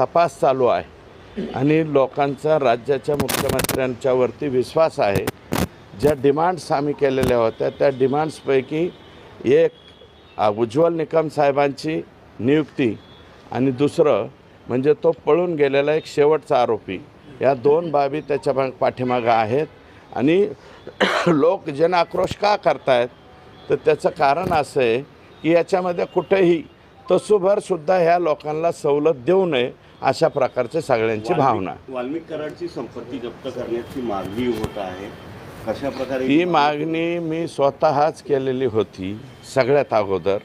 तपास चालू आहे आणि लोकांचा राज्याच्या मुख्यमंत्र्यांच्यावरती विश्वास आहे. ज्या डिमांड्स आम्ही केलेल्या होत्या त्या डिमांड्सपैकी एक उज्ज्वल निकम साहेबांची नियुक्ती आणि दुसरं म्हणजे तो पळून गेलेला एक शेवटचा आरोपी. या दोन बाबी त्याच्या माग- पाठीमागं आहेत आणि लोक जन आक्रोश का करतायत? तर त्याचं कारण असं आहे की याच्यामध्ये कुठेही तसूभरसुद्धा ह्या लोकांना सवलत देऊ नये. अशा प्रकारची सगळ्यांची भावना. आहे. वाल्मिक कराडची संपत्ती जप्त करण्याची मागणी होत आहे. कशा प्रकारे ही मागणी मी स्वतःच केलेली होती सगळ्यात अगोदर.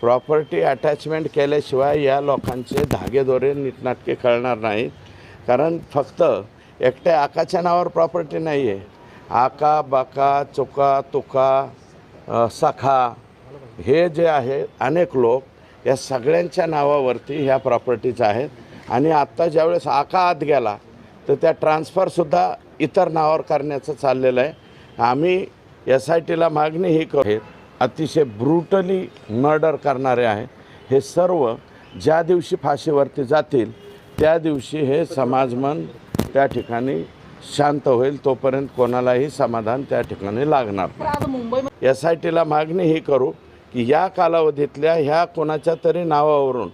प्रॉपर्टी अटॅचमेंट केल्याशिवाय या लोकांचे धागेदोरे नीटनाटके कळणार नाहीत. कारण फक्त एकट्या आकाच्या नावावर प्रॉपर्टी नाही आहे आका बाका चुका तुका सखा हे जे आहे अनेक लोक या सगळ्यांच्या नावावरती ह्या प्रॉपर्टीज आहेत. आणि आत्ता ज्यावेळेस आका आत गेला तर त्या ट्रान्सफरसुद्धा इतर नावावर करण्याचं चाललेलं आहे. आम्ही एस आय टीला मागणी ही करू. अतिशय ब्रुटली मर्डर करणारे आहे. हे सर्व ज्या दिवशी फाशीवरती जातील त्या दिवशी हे समाजमन त्या ठिकाणी शांत होईल तोपर्यंत कोणालाही समाधान त्या ठिकाणी लागणार नाही. एस आय टीला मागणी ही करू की या कालावधीतल्या ह्या कोणाच्या तरी नावावरून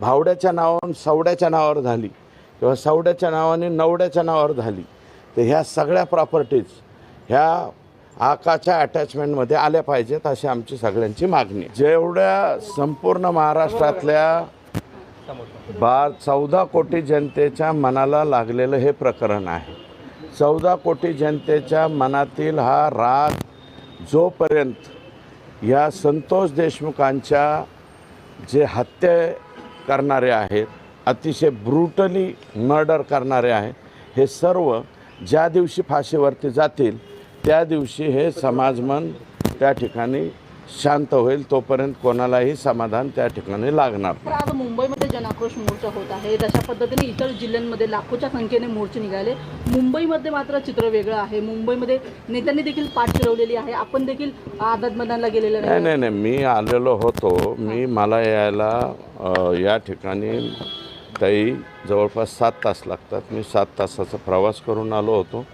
भावड्याच्या नावावरून सवड्याच्या नावावर झाली किंवा सवड्याच्या नावाने नवड्याच्या नावावर झाली. तर ह्या सगळ्या प्रॉपर्टीज ह्या आकाच्या अटॅचमेंटमध्ये आल्या पाहिजेत अशी आमची सगळ्यांची मागणी जेवढ्या संपूर्ण महाराष्ट्रातल्या बा चौदा कोटी जनतेच्या मनाला लागलेलं हे प्रकरण आहे. चौदा कोटी जनतेच्या मनातील हा राग जोपर्यंत या संतोष देशमुखांच्या जे हत्या करणारे आहेत अतिशय ब्रुटली मर्डर करणारे आहेत. हे सर्व ज्या दिवशी फाशीवरती जातील त्या दिवशी हे समाजमन त्या ठिकाणी शांत होईल तोपर्यंत कोणालाही समाधान त्या ठिकाणी लागणार नाही. जनाक्रोश मोर्चा होत आहे. तशा पद्धतीने इतर जिल्ह्यांमध्ये लाखोच्या संख्येने मोर्चे निघाले. मुंबईमध्ये मात्र चित्र वेगळं आहे. मुंबईमध्ये नेत्यांनी देखील पाठ फिरवलेली आहे. आपण देखील आझाद मैदानला गेलेलं नाही नाही नाही. मी आलेलो होतो. मी मला यायला या ठिकाणी ताई जवळपास सात तास लागतात. मी सात तासाचा प्रवास करून आलो होतो.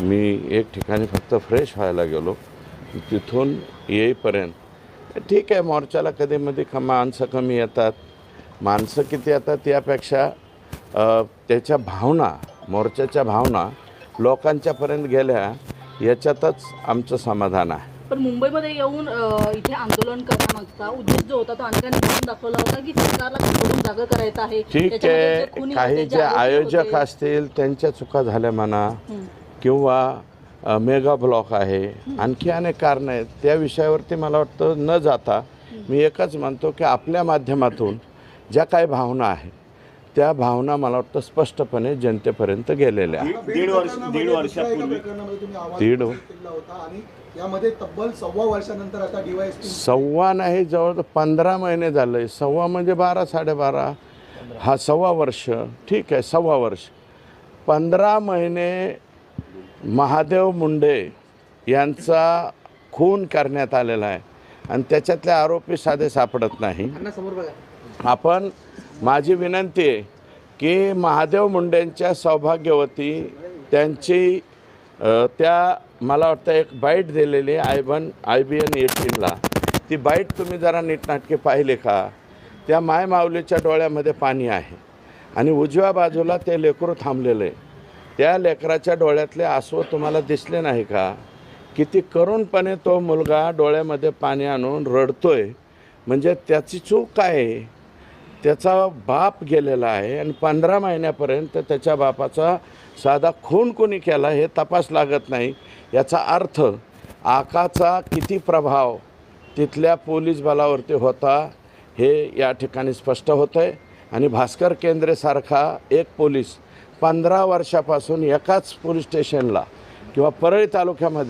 मी एक ठिकाणी फक्त फ्रेश व्हायला गेलो. तिथून येईपर्यंत ठीक आहे मोर्चाला कधीमध्ये क माणसं कमी येतात. माणसं किती येतात यापेक्षा अ, त्याच्या भावना मोर्चाच्या भावना लोकांच्यापर्यंत गेल्या याच्यातच आमचं समाधान आहे. पण मुंबईमध्ये येऊन इथे आंदोलन करण्यामागचा उद्देश जो होता तो अनेकांनी करून दाखवला होता की सरकारला जागा करायचं आहे. ठीक आहे. काही जे आयोजक. असतील त्यांच्या चुका झाल्या म्हणा. किंवा मेगा ब्लॉक आहे आणखी अनेक कारणं आहेत. त्या विषयावरती मला वाटतं न जाता मी एकच म्हणतो की आपल्या माध्यमातून ज्या काही भावना आहेत त्या भावना मला वाटतं स्पष्टपणे जनतेपर्यंत गेलेल्या दीड वर्ष दीड वर्षापूर्वी दीड केला होता आणि यामध्ये तब्बल सव्वा वर्षानंतर आता सव्वा नाही जवळ पंधरा महिने झाले सव्वा म्हणजे बारा साडेबारा. हा सव्वा वर्ष. ठीक आहे सव्वा वर्ष. पंधरा महिने महादेव मुंडे यांचा खून करण्यात आलेला आहे. आणि त्याच्यातले आरोपी साधे सापडत नाही. आपण माझी विनंती आहे की महादेव मुंडेंच्या सौभाग्यवती त्यांची त्या मला वाटतं एक बाईट दिलेली आय बन आय बी एन एटीनला ती बाईट तुम्ही जरा नीटनाटके पाहिले का? त्या माय माऊलीच्या डोळ्यामध्ये पाणी आहे. आणि उजव्या बाजूला ते लेकरू थांबलेलं. आहे त्या लेकराच्या डोळ्यातले आसव तुम्हाला दिसले नाही का? किती करूनपणे तो मुलगा डोळ्यामध्ये पाणी आणून रडतोय. म्हणजे त्याची चूक काय आहे? त्याचा बाप गेलेला आहे आणि पंधरा महिन्यापर्यंत त्याच्या बापाचा साधा खून कोणी केला हे तपास लागत नाही. याचा अर्थ आकाचा किती प्रभाव तिथल्या पोलीस बलावरती होता हे या ठिकाणी स्पष्ट होतं आहे आणि भास्कर केंद्रेसारखा एक पोलीस पंधरा वर्षापासून एकाच पोलीस स्टेशनला किंवा परळी तालुक्यामध्ये